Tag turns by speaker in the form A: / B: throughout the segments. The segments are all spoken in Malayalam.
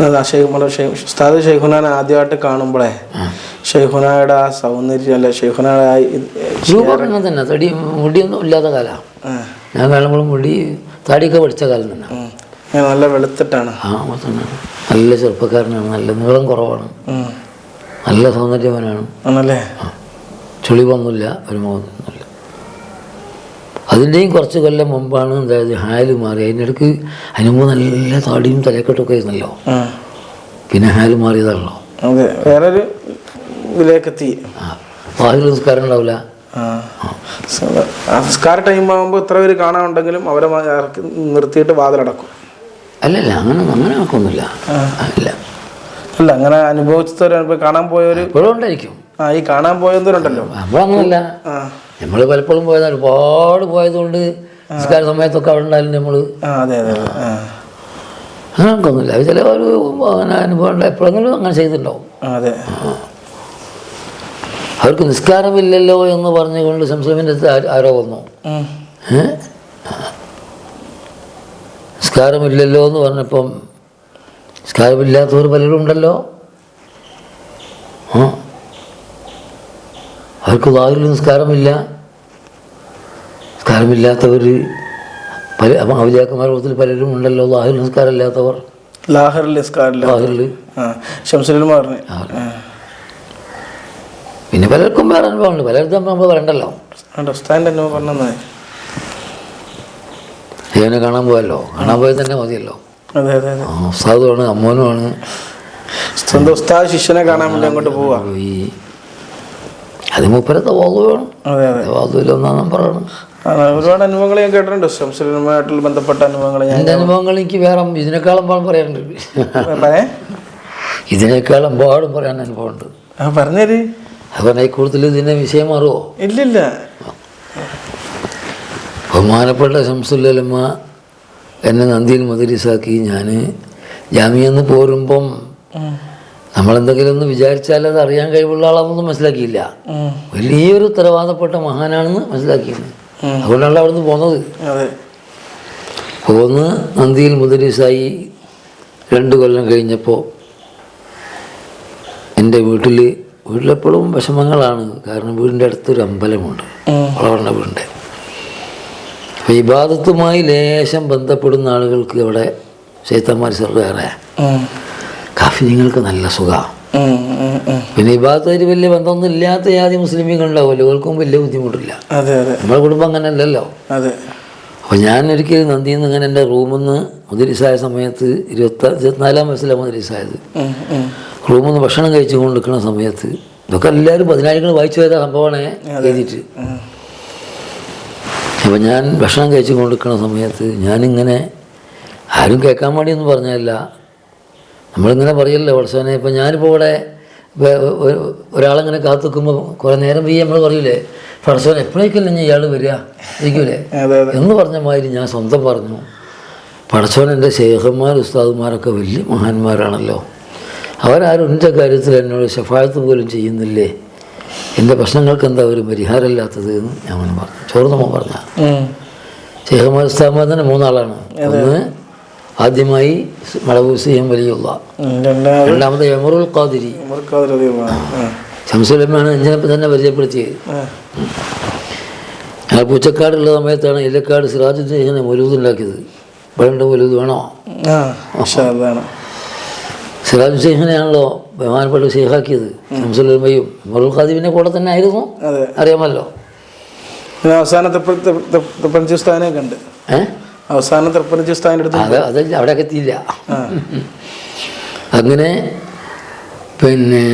A: നമ്മുടെ ഉസ്താദ് ഷെയ്ഖുനാനെ ആദ്യമായിട്ട് കാണുമ്പോഴേ ഷെയ്ഖുനായുടെ ആ സൗന്ദര്യം അല്ല ഷെയ്ഖുനായുടെ
B: തന്നെ. തടി മുടിയൊന്നും ഇല്ലാത്ത കാലമാണ് ഞാൻ കാണുമ്പോൾ മുടി താടിയൊക്കെ പഠിച്ച കാലം തന്നെ.
A: നല്ല വെളുത്തിട്ടാണ്.
B: ആ നല്ല ചെറുപ്പക്കാരനാണ്. നല്ല നീളം കുറവാണ്. നല്ല സൗന്ദര്യവാനാണ്
A: ആണല്ലേ?
B: ചുളിവൊന്നുമില്ല. ഒരു മുഖമൊന്നുമില്ല അതിന്റെയും കുറച്ച് കൊല്ലം മുമ്പാണ് അതായത് ഹാൽ മാറി. അതിനിടയ്ക്ക് അതിന് മുമ്പ് നല്ല താടിയും തലക്കെട്ടൊക്കെ ആയിരുന്നല്ലോ. പിന്നെ ഹാൽ മാറിയതാണല്ലോ.
A: വേറൊരു ഇതിലേക്കെത്തി.
B: വാതിൽ നിസ്കാരം ഉണ്ടാവില്ല.
A: നിസ്കാര ടൈം ആകുമ്പോൾ ഇത്ര പേര് കാണാനുണ്ടെങ്കിലും അവരെ ഇറക്കി നിർത്തിയിട്ട് വാതിലടക്കും.
B: അല്ലല്ല അങ്ങനെ അങ്ങനെ ആക്കൊന്നുമില്ല. അല്ല.
A: അല്ല അങ്ങനെ അനുഭവിച്ചവർ കാണാൻ പോയവർ
B: ഇപ്പോഴും ഉണ്ടായിരിക്കും.
A: ആ ഈ കാണാൻ പോയവരുണ്ടല്ലോ
B: നമ്മളങ്ങനല്ല.
A: ആ.
B: നമ്മൾ പലപ്പോഴും പോയതാണ്. ഒരുപാട് പോയതുകൊണ്ട് നിസ്കാര സമയത്തൊക്കെ അവിടെ ഉണ്ടായാലും നമ്മൾ
A: ആ അതെ
B: ചില ഒരു അങ്ങനെ അനുഭവം എപ്പോഴെങ്കിലും അങ്ങനെ ചെയ്തിട്ടുണ്ടാവും.
A: അതെ.
B: അവർക്ക് നിസ്കാരമില്ലല്ലോ എന്ന് പറഞ്ഞുകൊണ്ട് സംസ്ലമിന്റെ അടുത്ത് ആരോ- വന്നു? നിസ്കാരമില്ലല്ലോ എന്ന് പറഞ്ഞപ്പം നിസ്കാരമില്ലാത്തവർ പലരും ഉണ്ടല്ലോ. ആ. അവർക്ക് വാതിൽ നിസ്കാരമില്ല. നിസ്കാരമില്ലാത്തവർ പല അവലിയാക്കന്മാർ ഔലിയാക്കന്മാരുടെ പലരും ഉണ്ടല്ലോ ലാഹിൽ നിസ്കാരമില്ലാത്തവർ.
A: ലാഹറിൽ
B: പിന്നെ പലർക്കും വേറെ അനുഭവമുണ്ട്. പലർക്കും നമ്മൾ പറയണ്ടല്ലോ. ദൈവനെ കാണാൻ പോയല്ലോ. കാണാൻ പോയത് തന്നെ മതിയല്ലോ. ഉസ്താദുമാണ് അമ്മോനുമാണ്.
A: സ്വന്തം ഉസ്താദ് ശിഷ്യനെ കാണാൻ വേണ്ടി അങ്ങോട്ട് പോവാ.
B: അത് മൂപ്പരത്തെ വാതുവാണ്
A: വേണം
B: വാതുവിൽ ഒന്നാം
A: ഒരുപാട് അനുഭവങ്ങൾ ഞാൻ കേട്ടിട്ടുണ്ട്. ബന്ധപ്പെട്ട അനുഭവങ്ങൾ
B: എന്റെ അനുഭവങ്ങൾ എനിക്ക് വേറെ ഇതിനേക്കാളും പാടും പറയാനുണ്ട്.
A: പറയേ
B: ഇതിനേക്കാളും പാടും പറയാൻ അനുഭവമുണ്ട്.
A: പറഞ്ഞേര്.
B: ഈ കൂടുതൽ ഇതിന്റെ വിഷയം മാറുമോ
A: ഇല്ലില്ല.
B: ബഹുമാനപ്പെട്ട ശംസുല്ലമ്മ എന്നെ നന്ദിയിൽ മദരീസാക്കി ഞാൻ ജാമ്യന്ന് പോരുമ്പം
A: ഉം.
B: നമ്മളെന്തെങ്കിലും ഒന്ന് വിചാരിച്ചാൽ അത് അറിയാൻ കഴിവുള്ള ആളാണെന്നൊന്നും മനസ്സിലാക്കിയില്ല. വലിയൊരു ഉത്തരവാദപ്പെട്ട മഹാനാണെന്ന് മനസ്സിലാക്കിയത്. അതുകൊണ്ടാണ് അവിടുന്ന്
A: പോന്നത്.
B: പോന്ന് നന്ദിയിൽ മുദരീസായി രണ്ട് കൊല്ലം കഴിഞ്ഞപ്പോൾ എന്റെ വീട്ടിൽ വീട്ടിലെപ്പോഴും വിഷമങ്ങളാണ്. കാരണം വീടിന്റെ അടുത്തൊരു അമ്പലമുണ്ട്.
A: വളർന്ന
B: വളവണ്ണ വീടിന്റെ അപ്പോൾ ഇബാദത്തുമായി ലേശം ബന്ധപ്പെടുന്ന ആളുകൾക്ക് അവിടെ ചേത്തന്മാർ സർവേറെ
A: ഉം.
B: കാഫിനിങ്ങൾക്ക് നല്ല സുഖമാണ്. പിന്നെ ഇബാദത്തായിട്ട് വലിയ ബന്ധമൊന്നും ഇല്ലാത്ത ജാതി മുസ്ലിമീങ്ങളുണ്ടാവുമല്ലോ അവർക്കും വലിയ ബുദ്ധിമുട്ടില്ല. നമ്മുടെ കുടുംബം അങ്ങനെ അല്ലല്ലോ
A: അപ്പൊ
B: അപ്പോൾ ഞാൻ ഒരിക്കൽ നന്ദിയിൽ നിന്ന് ഇങ്ങനെ എന്റെ റൂമിൽ നിന്ന് മുതിരിസായ സമയത്ത് ഇരുപത്തി ഇരുപത്തിനാലാം വയസ്സിലാണ് മുതിരിസായത്. റൂമിൽ നിന്ന് ഭക്ഷണം കഴിച്ചു കൊണ്ട് നിൽക്കുന്ന സമയത്ത് ഇതൊക്കെ എല്ലാവരും പതിനായിരങ്ങൾ വായിച്ചു വരുന്ന സംഭവമാണ് എഴുതിയിട്ട്. അപ്പൊ ഞാൻ ഭക്ഷണം കഴിച്ചു കൊണ്ട് നിൽക്കുന്ന സമയത്ത് ഞാനിങ്ങനെ ആരും കേൾക്കാൻ വേണ്ടിയൊന്നും പറഞ്ഞതല്ല. നമ്മളിങ്ങനെ പറയല്ലോ പഠിച്ചവനെ ഇപ്പം ഞാനിപ്പോൾ ഇവിടെ ഒരാളിങ്ങനെ കാത്തു നിൽക്കുമ്പോൾ കുറേ നേരം പോയി നമ്മൾ പറയൂലേ? പഠിച്ചവൻ എപ്പോഴേക്കല്ലേ ഇനി ഇയാൾ വരിക? ഇരിക്കൂലേ? എന്ന് പറഞ്ഞ മാതിരി ഞാൻ സ്വന്തം പറഞ്ഞു. പടച്ചോൻ എന്റെ ശേഖന്മാർ ഉസ്താദുമാരൊക്കെ വലിയ മഹാന്മാരാണല്ലോ. അവരാരും എന്റെ കാര്യത്തിൽ എന്നോട് ശഫായത്ത് പോലും ചെയ്യുന്നില്ലേ? എന്റെ പ്രശ്നങ്ങൾക്ക് എന്താ ഒരു പരിഹാരമില്ലാത്തത് എന്ന് ഞാൻ പറഞ്ഞു. ചോർന്നമ്മ പറഞ്ഞ. ശേഖന്മാർ ഉസ്താദ്മാർ തന്നെ മൂന്നാളാണ്. ഒന്ന് ആദ്യമായി മളവൂസിയും വലിയുള്ള.
A: ഉം. രണ്ടാമത്
B: എമറുൽ ഖാദിരി. ശംസുലമ്മയാണ് അഞ്ചിനെ തന്നെ പരിചയപ്പെടുത്തിയത്.
A: ആ.
B: പൂച്ചക്കാടുള്ള സമയത്താണ് ഇല്ലക്കാട് ഇങ്ങനെ മൊലൂദ് ഉണ്ടാക്കിയത് വേണ്ട മൊലൂദ് വേണോ? സിറാജ് ഷെയ്ഖിനെയാണല്ലോ ബഹുമാനപ്പെട്ട ഷെയ്ഖാക്കിയത് ശംസുലമ്മയും മറുൽ ഖാദിബിന്റെ കൂടെ തന്നെ ആയിരുന്നു. അറിയാമല്ലോ.
A: അവസാനത്തെ അവസാനം തൃപ്പഞ്ചി ഉസ്താദിനെയൊക്കെ ഉണ്ട്.
B: ഏ?
A: അവസാനം തൃപ്പഞ്ചി സ്ഥാനം എടുത്തു
B: അത് അത് അവിടെ എത്തിയില്ല. അങ്ങനെ പിന്നെ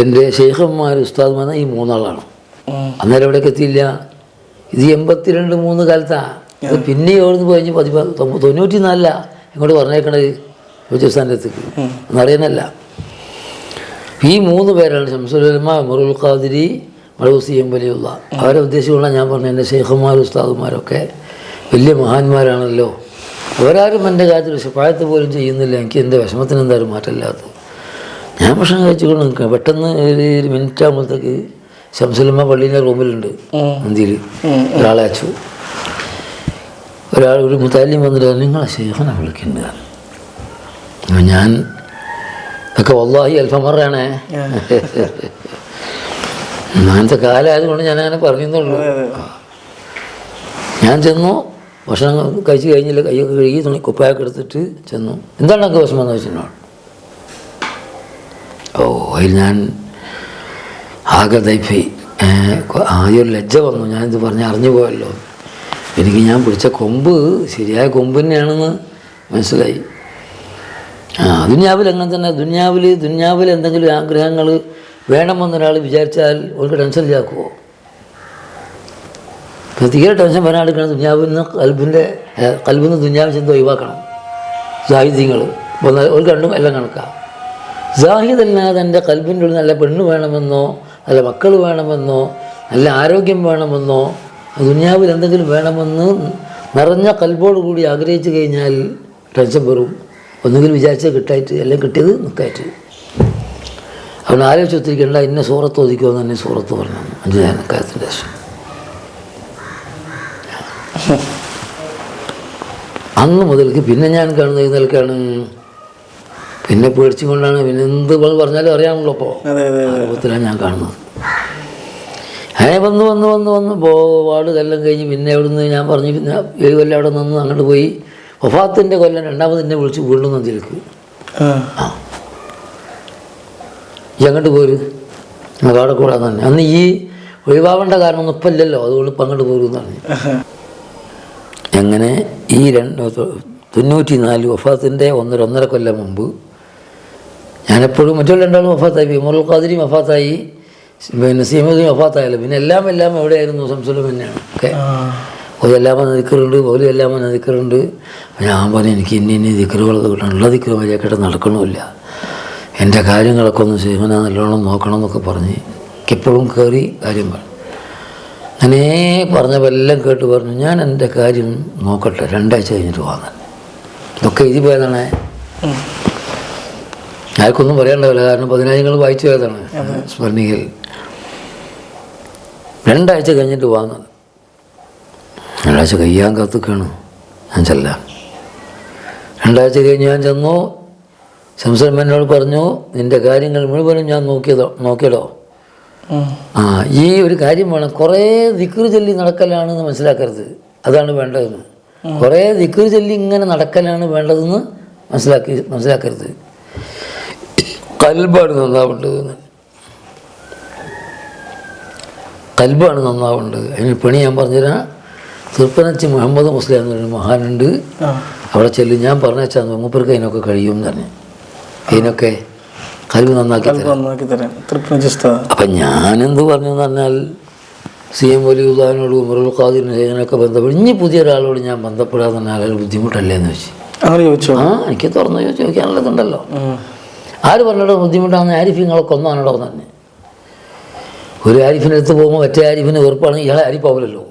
B: എന്റെ ഷെയ്ഖന്മാർ ഉസ്താദ്മാർ ഈ മൂന്നാളാണ്. അന്നേരം എവിടേക്ക് എത്തിയില്ല. ഇത് എൺപത്തിരണ്ട് മൂന്ന് കാലത്താണ് ഇത് പിന്നെ നിന്ന് കഴിഞ്ഞ് പതി തൊണ്ണൂറ്റി നാലില ഇങ്ങോട്ട് പറഞ്ഞേക്കണത് ഉച്ചസ്ഥാന്റെ അടുത്തേക്ക് എന്നറിയാനല്ല ഈ മൂന്ന് പേരാണ് ശംസുലമ മുറുൽ ഖാദിരി മഴൂസിയും വലിയുള്ള. അവരെ ഉദ്ദേശിച്ചുള്ള ഞാൻ പറഞ്ഞ എന്റെ ഷെയ്ഖന്മാർ ഉസ്താദുമാരൊക്കെ വലിയ മഹാന്മാരാണല്ലോ. ഒരാരും എന്റെ കാര്യത്തിൽ ശുപായത്ത് പോലും ചെയ്യുന്നില്ല. എനിക്ക് എന്റെ വിഷമത്തിന് എന്തായാലും മാറ്റമില്ലാത്തത് ഞാൻ ഭക്ഷണം കഴിച്ചുകൊണ്ട് നിൽക്കുക പെട്ടെന്ന് ഒരു ഒരു മിനിറ്റ് ആകുമ്പോഴത്തേക്ക് ശംസലമ്മ പള്ളീന്റെ റൂമിലുണ്ട്. ഇന്ത്യയിൽ ഒരാളെ അച്ചു ഒരാൾ ഒരു മുത്താലിയും വന്നിട്ട് പറഞ്ഞു, നിങ്ങളെ ശേഖനെ വിളിക്കുന്നുണ്ട് അപ്പോൾ ഞാൻ ഒക്കെ വല്ലാഹി അൽഫമറാണേ. അങ്ങനത്തെ കാലമായതുകൊണ്ട് ഞാൻ അങ്ങനെ പറഞ്ഞെന്നുള്ളൂ
A: അതെ അതെ.
B: ഞാൻ ചെന്നു. ഭക്ഷണം കഴിച്ച് കഴിഞ്ഞില്ല കൈയൊക്കെ കഴുകി തുണി കുപ്പായൊക്കെ എടുത്തിട്ട് ചെന്നു. എന്താണ് എനിക്ക് വിഷമം എന്ന് വെച്ചിട്ടുണ്ടോ ഓ അതിൽ ഞാൻ ആകെ തൈഫി ആദ്യം ഒരു ലജ്ജ വന്നു. ഞാനിത് പറഞ്ഞ് അറിഞ്ഞു പോയല്ലോ. എനിക്ക് ഞാൻ പിടിച്ച കൊമ്പ് ശരിയായ കൊമ്പ് തന്നെയാണെന്ന് മനസ്സിലായി. ആ ദുന്യാവിൽ അങ്ങനെ തന്നെ. ദുന്യാവിൽ ദുന്യാവിൽ എന്തെങ്കിലും ആഗ്രഹങ്ങൾ വേണമെന്നൊരാൾ വിചാരിച്ചാൽ അവർക്ക് ടെൻഷൻ ഇല്ലാക്കുമോ ഇപ്പം തീരെ ടെൻഷൻ വരാണ്ടിരിക്കണം ദുഞ്ഞാവിൽ നിന്ന് കൽബിന്റെ കൽബിൽ നിന്ന് ദുഞ്ഞാവിൽ ചെന്ന് ഒഴിവാക്കണം. സാഹിത്യങ്ങൾ ഒരു കണ്ടും എല്ലാം കണക്കാം. സാഹിദല്ലാതെ എന്റെ കൽബിന്റെ ഉള്ളിൽ നല്ല പെണ്ണ് വേണമെന്നോ നല്ല മക്കൾ വേണമെന്നോ നല്ല ആരോഗ്യം വേണമെന്നോ ദുഞ്ഞാവിൽ എന്തെങ്കിലും വേണമെന്ന് നിറഞ്ഞ കൽബോട് കൂടി ആഗ്രഹിച്ചു കഴിഞ്ഞാൽ ടെൻഷൻ വരും. ഒന്നുകിൽ വിചാരിച്ചത് കിട്ടായിട്ട് എല്ലാം കിട്ടിയത് നിൽക്കായിട്ട് അവൻ ആലോചിച്ച് ഒത്തിരിക്കേണ്ട ഇന്ന സൂറത്ത് ഒതുക്കുമെന്ന് തന്നെ സൂറത്ത് പറഞ്ഞു. അഞ്ചു നേരക്കാലത്തിന്റെ ശേഷം. അന്ന് മുതൽക്ക് പിന്നെ ഞാൻ കാണുന്നത് ഈ നിലക്കാണ് പിന്നെ പേടിച്ചും കൊണ്ടാണ് പിന്നെ എന്ത് പറഞ്ഞാലും അറിയാമല്ലോ അപ്പോൾ
A: അനുഭവത്തിലാണ്
B: രൂപത്തിലാണ് ഞാൻ കാണുന്നത്. അങ്ങനെ വന്ന് വന്ന് വന്ന് വന്ന് പോവാട് കൊല്ലം കഴിഞ്ഞ് പിന്നെ അവിടുന്ന് ഞാൻ പറഞ്ഞു പിന്നെ ഏഴ് കൊല്ലം അവിടെ നിന്ന് അങ്ങോട്ട് പോയി. വഫാത്തിന്റെ കൊല്ലം രണ്ടാമത് എന്നെ വിളിച്ച് വീണ്ടും നന്ദിയിലേക്ക്
A: ആ.
B: ഈ അങ്ങോട്ട് പോര്. അവിടെ കൂടാൻ തന്നെ. അന്ന് ഈ ഒഴിവാവേണ്ട കാരണം ഒന്നും ഇപ്പം ഇല്ലല്ലോ. അതുകൊണ്ട് ഇപ്പം അങ്ങോട്ട് പോരും എന്ന് പറഞ്ഞു അങ്ങനെ ഈ രണ്ട് തൊണ്ണൂറ്റി നാല് വഫാത്തിന്റെ ഒന്നര ഒന്നര കൊല്ലം മുമ്പ് ഞാനെപ്പോഴും മറ്റുള്ള രണ്ടാളും വഫാത്തായി. വിമറുൽ ഖാദിരി വഫാത്തായി. പിന്നെ സീമതി വഫാത്തായാലും പിന്നെ എല്ലാം എല്ലാം എവിടെയായിരുന്നു സംസുലം തന്നെയാണ് ഓക്കെ ഓരെല്ലാം നിൽക്കറുണ്ട് ഓലും എല്ലാം നിൽക്കറുണ്ട് ഞാൻ പറഞ്ഞു എനിക്ക് ഇന്ന ഇന്ന ദിക്കറുകളൊക്കെ കിട്ടണം. ഉള്ള ദിക്കറ് നടക്കണമില്ല. എന്റെ കാര്യങ്ങളൊക്കെ ഒന്ന് സീമന നല്ലോണം നോക്കണം എന്നൊക്കെ പറഞ്ഞ് എനിക്കെപ്പോഴും കയറി കാര്യം പറഞ്ഞു. അങ്ങനെ പറഞ്ഞപ്പോൾ എല്ലാം കേട്ട് പറഞ്ഞു ഞാൻ എന്റെ കാര്യം നോക്കട്ടെ രണ്ടാഴ്ച കഴിഞ്ഞിട്ട് വാങ്ങാൻ ഇതൊക്കെ എഴുതി പോയതാണ്. ആർക്കൊന്നും പറയണ്ടാവില്ല കാരണം പതിനായിരങ്ങൾ വായിച്ചു പോയതാണ് സ്മരണികയിൽ. രണ്ടാഴ്ച കഴിഞ്ഞിട്ട് വാങ്ങാൻ രണ്ടാഴ്ച കഴിയാൻ കാത്തുക്കാണ് ഞാൻ ചെല്ലാം. രണ്ടാഴ്ച കഴിഞ്ഞ് ഞാൻ ചെന്നു സംസാരം എന്നോട് പറഞ്ഞു നിന്റെ കാര്യങ്ങൾ മുഴുവനും ഞാൻ നോക്കിയതോ നോക്കിയതോ
A: ഉം.
B: ആ ഈ ഒരു കാര്യം വേണം. കുറേ ദിക്റ് ചൊല്ലി നടക്കലാണെന്ന് മനസ്സിലാക്കരുത്. അതാണ് വേണ്ടതെന്ന് കുറേ ദിക്റ് ചൊല്ലി ഇങ്ങനെ നടക്കലാണ് വേണ്ടതെന്ന് മനസ്സിലാക്കി മനസ്സിലാക്കരുത്. കൽബാണ് നന്നാവേണ്ടതെന്ന് കൽബാണ് നന്നാവേണ്ടത്. അതിന് പണി ഞാൻ പറഞ്ഞുതരാം. തൃപ്പനച്ച് മുഹമ്മദ് മുസ്ലിം എന്നൊരു മഹാനുണ്ട്. അവിടെ ചെല്ലും ഞാൻ പറഞ്ഞാൽ മൂപ്പർക്ക് അതിനൊക്കെ കഴിയും എന്ന് പറഞ്ഞു. ഇതിനൊക്കെ കൽബ് നന്നാക്കി
A: നന്നാക്കി
B: അപ്പം ഞാനെന്ത് പറഞ്ഞു എന്ന് പറഞ്ഞാൽ സി എം വലി ഉദാഹരണോട് ഉമറുൽ ഖാദിറിന് ഇതിനൊക്കെ ബന്ധപ്പെട്ട് ഇനി പുതിയ ഒരാളോട് ഞാൻ ബന്ധപ്പെടാതെ പറഞ്ഞാൽ അയാൾ ബുദ്ധിമുട്ടല്ലേ എന്ന് വെച്ച്
A: അങ്ങനെ ചോദിച്ചു?
B: ആ എനിക്ക് തുറന്ന് ചോദിച്ചു ചോദിക്കാനുള്ളതുണ്ടല്ലോ
A: ഉം.
B: ആര് പറഞ്ഞിട്ട് ബുദ്ധിമുട്ടാണ് ആരിഫ് നിങ്ങളെ എന്ന് തന്നെ ഒരു ആരിഫിന്റെ അടുത്ത് പോകുമ്പോൾ മറ്റേ ആരിഫിന് വെറുപ്പാണെങ്കിൽ ഇയാളെ ആരിപ്പാവില്ലല്ലോ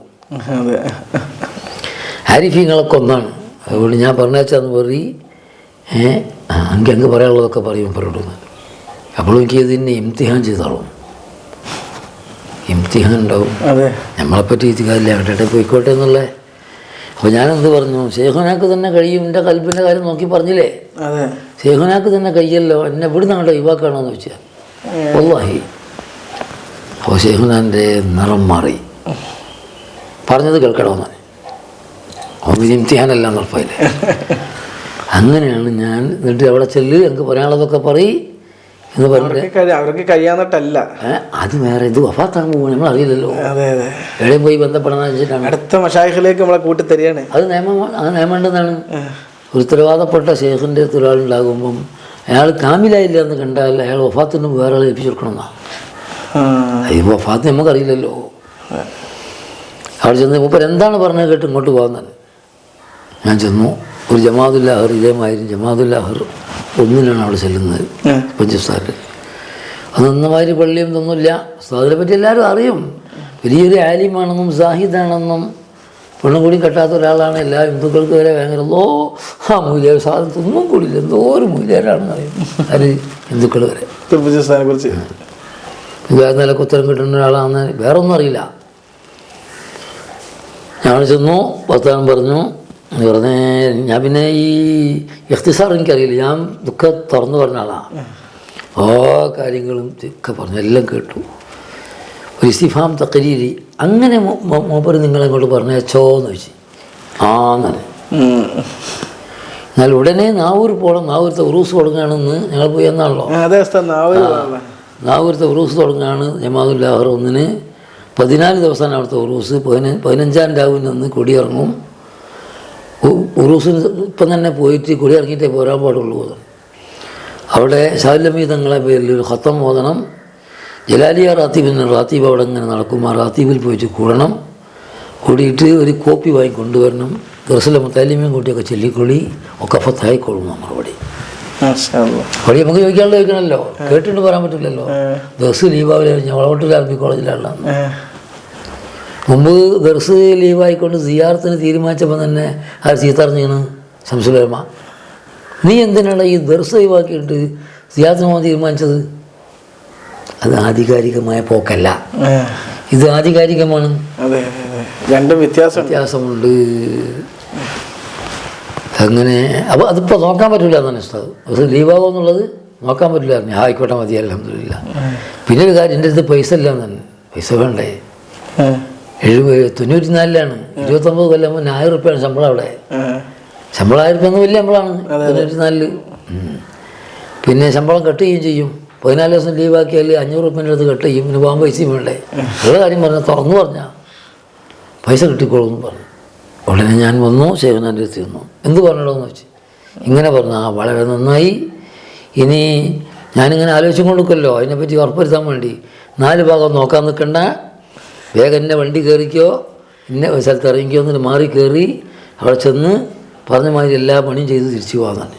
A: ആരിഫ്
B: നിങ്ങളെ കൊന്നാണ് അതുകൊണ്ട് ഞാൻ പറഞ്ഞാച്ചാന്ന് പറയും ഏ എനിക്ക് അങ്ങ് പറയാനുള്ളതൊക്കെ പറയും പറയണമെന്ന് അപ്പോഴും എനിക്ക് ഇതിനെ ഇംതിഹാൻ ചെയ്തോളും? ഇംതിഹാൻ ഉണ്ടാവും.
A: അതെ.
B: നമ്മളെപ്പറ്റി ഇത് കാര്യമില്ല. അവിടെ പോയിക്കോട്ടെ എന്നുള്ള. അപ്പോൾ ഞാനെന്ത് പറഞ്ഞു? ശേഖനാക്ക് തന്നെ കഴിയും. എന്റെ കൽപ്പിന്റെ കാര്യം നോക്കി പറഞ്ഞില്ലേ? ശേഖനാക്ക് തന്നെ കഴിയല്ലോ. എന്നെ ഇവിടുന്ന് അങ്ങോട്ട് ഒഴിവാക്കണമെന്ന് വെച്ചാൽ ഒന്നായി അപ്പോൾ ശേഖനാന്റെ നിറം മാറി. പറഞ്ഞത് കേൾക്കണമെന്ന് അപ്പോൾ ഇംതിഹാനല്ല ഉറപ്പായില്ലേ അങ്ങനെയാണ് ഞാൻ എന്നിട്ട് അവിടെ ചെല്ല് എനിക്ക് പറയാനുള്ളതൊക്കെ പറയും. എന്ന് പറഞ്ഞിട്ട്
A: അവർക്ക് കഴി- കഴിയാന്നിട്ടല്ല
B: അത് വേറെ ഇത് വഫാത്താൻ പോകും നമ്മൾ അറിയില്ലല്ലോ എവിടെയും പോയി ബന്ധപ്പെടണമെന്ന് വെച്ചിട്ടാണ്.
A: അടുത്ത മഷാഹിലേക്ക് നമ്മളെ കൂട്ടി തരികയാണ്.
B: അത് നിയമമാണ് അത് നിയമം ഉണ്ടെന്നാണ്. ഉത്തരവാദപ്പെട്ട അടുത്ത് ഒരാളുണ്ടാകുമ്പം അയാൾ കാമിലായില്ല എന്ന് കണ്ടാൽ അയാൾ വഫാത്തിനും വേറെ ആളെ ഏൽപ്പിച്ചു കൊടുക്കണമെന്നാണ് ഈ വഫാത്ത് നമുക്കറിയില്ലല്ലോ. അവിടെ ചെന്ന് മൂപ്പർ എന്താണ് പറഞ്ഞത് കേട്ട് ഇങ്ങോട്ട് പോകുന്നത് ഞാൻ ചെന്നു. ഒരു ജമാദുല്ലാഹർ ഇതേമാതിരി ജമാദുല്ലാഹർ ഒന്നിനാണ് അവിടെ ചെല്ലുന്നത്
A: കൊഞ്ചു
B: സാറ്. അത് നന്നമാതിരി പള്ളിയും ഒന്നുമില്ല ഉസ്താദിനെ പറ്റി എല്ലാവരും അറിയും. വലിയൊരു ആലിമാണെന്നും സാഹിദാണെന്നും പെണ്ണും കൂടി കെട്ടാത്ത ഒരാളാണ് എല്ലാ ഹിന്ദുക്കൾക്ക് വരെ ഭയങ്കര എന്തോ ആ മൂല്യ സാധനത്തിൽ ഒന്നും കൂടിയില്ല. എന്തോ ഒരു മൂല്യരാണെന്ന് അറിയും. അത് ഹിന്ദുക്കൾ വരെ.
A: കുറിച്ച്?
B: നിലയ്ക്ക് ഉത്തരം കിട്ടുന്ന ഒരാളാണെന്ന് വേറെ ഒന്നും അറിയില്ല. ഞാൻ ചെന്നു വർത്തമാനം പറഞ്ഞു. എന്ന് പറഞ്ഞേ ഞാൻ പിന്നെ ഈ ഇഖ്തിസാർ എനിക്കറിയില്ല. ഞാൻ ദുഃഖം തുറന്നു പറഞ്ഞ ആളാണ് ഓ കാര്യങ്ങളും ഒക്കെ പറഞ്ഞു എല്ലാം കേട്ടു. ഒരു ഇസ്തിഫാം തക്കരീരി അങ്ങനെ മൂപ്പർ നിങ്ങളെങ്ങോട്ട് പറഞ്ഞേച്ചോ എന്ന് ചോദിച്ചു. ആ അങ്ങനെ. എന്നാൽ ഉടനെ നാവൂർ പോകണം നാവൂരത്തെ ഉറൂസ് തുടങ്ങുകയാണെന്ന് ഞങ്ങൾ പോയി എന്നാണല്ലോ. നാവൂരത്തെ ഉറൂസ് തുടങ്ങുകയാണ് ജമാദുല്ലാഹർ ഒന്നിന് പതിനാല് ദിവസമാണ് അവിടുത്തെ ഉറൂസ് പതിന പതിനഞ്ചാം രാവിലെ നിന്ന് കൊടിയിറങ്ങും. ഉറൂസിന് ഇപ്പം തന്നെ പോയിട്ട് കുടി ഇറങ്ങിയിട്ടേ പോരാൻ പാടുള്ളൂ. അവിടെ ശാലമി തങ്ങളെ പേരിൽ ഒരു ഹത്തം ഓതണം. ജലാലിയ റാത്തീബിന് റാത്തീബ് അവിടെ ഇങ്ങനെ നടക്കും. ആ റാത്തീബിൽ പോയിട്ട് കൂടണം. കൂടിയിട്ട് ഒരു കോപ്പി വാങ്ങി കൊണ്ടുവരണം. ഗർസല മുത്താലിമയും കൂട്ടിയൊക്കെ ചൊല്ലിക്കൊള്ളി. ഒക്കെ ഫത്തായിക്കൊള്ളും മറുപടി. അവിടെ നമുക്ക് ചോദിക്കാനുള്ള ചോദിക്കണമല്ലോ. കേട്ടിട്ട് പറയാൻ പറ്റില്ലല്ലോ. ദർസ് ലീവാവില്ല ഞങ്ങളോട്ട് ആർമി കോളേജിലാണ്. മുമ്പ് ദർസ് ലീവായിക്കൊണ്ട് സിയാർത്തിന് തീരുമാനിച്ചപ്പോൾ തന്നെ ആ ചീത്തറിഞ്ഞാണ് ശംസുലർമ്മ നീ എന്തിനാണ് ഈ ദർസ് ലീവാക്കിയിട്ട് സിയാർത്തിന് പോകാൻ തീരുമാനിച്ചത്? അത് ആധികാരികമായ പോക്കല്ല. ഇത് ആധികാരികമാണ്.
A: രണ്ടും വ്യത്യാസമുണ്ട്
B: വ്യത്യാസമുണ്ട്. അങ്ങനെ അപ്പോൾ അതിപ്പോൾ നോക്കാൻ പറ്റില്ല എന്നാണ് ഉസ്താദ്. അത് ലീവാകുമോ എന്നുള്ളത് നോക്കാൻ പറ്റില്ല പറഞ്ഞു ആയിക്കോട്ടെ മതി അലഹമില്ല പിന്നെ ഒരു കാര്യം എന്റെ അടുത്ത് പൈസ ഇല്ല എന്നാണ് പൈസ വേണ്ടേ. എഴുപത് തൊണ്ണൂറ്റി നാലിലാണ് ഇരുപത്തൊമ്പത് കൊല്ലം മുന്നേ ആയിരം റുപ്യാണ് ശമ്പളം അവിടെ. ശമ്പളം ആയിരം റുപ്യ വലിയ ശമ്പളമാണ്. തൊണ്ണൂറ്റി നാലിൽ പിന്നെ ശമ്പളം കട്ട് ചെയ്യുകയും ചെയ്യും. പതിനാല് ദിവസം ലീവാക്കിയാൽ അഞ്ഞൂറ് റുപ്യന്റെ അടുത്ത് കട്ട് ചെയ്യും. പിന്നെ പോകാൻ പൈസയും വേണ്ടേ? ഉള്ള കാര്യം പറഞ്ഞാൽ തുറന്നു പറഞ്ഞാൽ പൈസ കിട്ടിക്കോളും എന്ന് പറഞ്ഞു. ഉടനെ ഞാൻ വന്നു ശേഖരന്റെ അടുത്ത് വന്നു എന്ത് പറഞ്ഞിടോന്ന് വെച്ച് ഇങ്ങനെ പറഞ്ഞു. ആ വളരെ നന്നായി. ഇനി ഞാനിങ്ങനെ ആലോചിച്ചും കൊടുക്കല്ലോ അതിനെപ്പറ്റി ഉറപ്പുവരുത്താൻ വേണ്ടി. നാല് ഭാഗം നോക്കാൻ നിൽക്കണ്ട. വേഗം എന്നെ വണ്ടി കയറിക്കോ ഇന്ന സ്ഥലത്ത് ഇറങ്ങിക്കോ എന്നിട്ട് മാറി കയറി അവിടെ ചെന്ന് പറഞ്ഞ മാതിരി എല്ലാ പണിയും ചെയ്ത് തിരിച്ചു പോകാന്നാണ്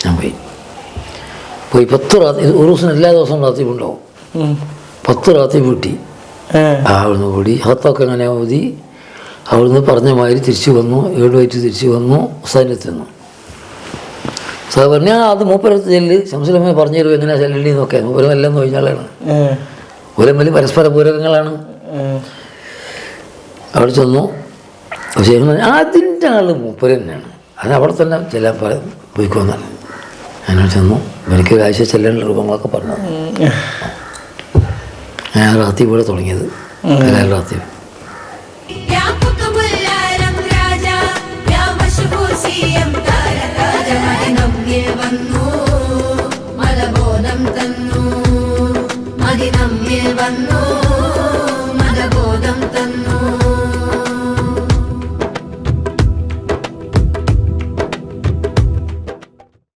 B: ഞാൻ പോയി. പോയി പത്ത് റാത്തി ഒരു ദിവസം എല്ലാ ദിവസവും റാത്തീവ് ഉണ്ടാവും. പത്ത് റാത്തീവ് കിട്ടി. അവിടുന്ന് കൂടി അകത്തൊക്കെ അങ്ങനെ ഓതി അവിടുന്ന് പറഞ്ഞ മാതിരി തിരിച്ചു വന്നു ഏഴുമായിട്ട് തിരിച്ചു വന്നു സൈന്യത്തിന്നു സാർ പറഞ്ഞാൽ അത് മൂപ്പരത്ത് ചെല്ല്. ശംസുലമ്മ പറഞ്ഞു തരും എങ്ങനെയാണ് ചെല്ലണ്ടി എന്നൊക്കെ മൂപ്പരം എല്ലാം കഴിഞ്ഞാളാണ്
A: ഏ.
B: പരസ്പര പൂരകങ്ങളാണ്. അവിടെ ചെന്നു. പക്ഷേ അതിന്റെ ആൾ മൂപ്പര് തന്നെയാണ്. അത് അവിടെ തന്നെ ചില പറ പോയിക്കോന്നാണ് ഞാൻ ചെന്നു. എനിക്ക് ഒരാഴ്ച ചെല്ലേണ്ട രൂപങ്ങളൊക്കെ പറഞ്ഞു. ഞാൻ റാത്തി ഇവിടെ തുടങ്ങിയത്. കലാൽ റാത്തീവ്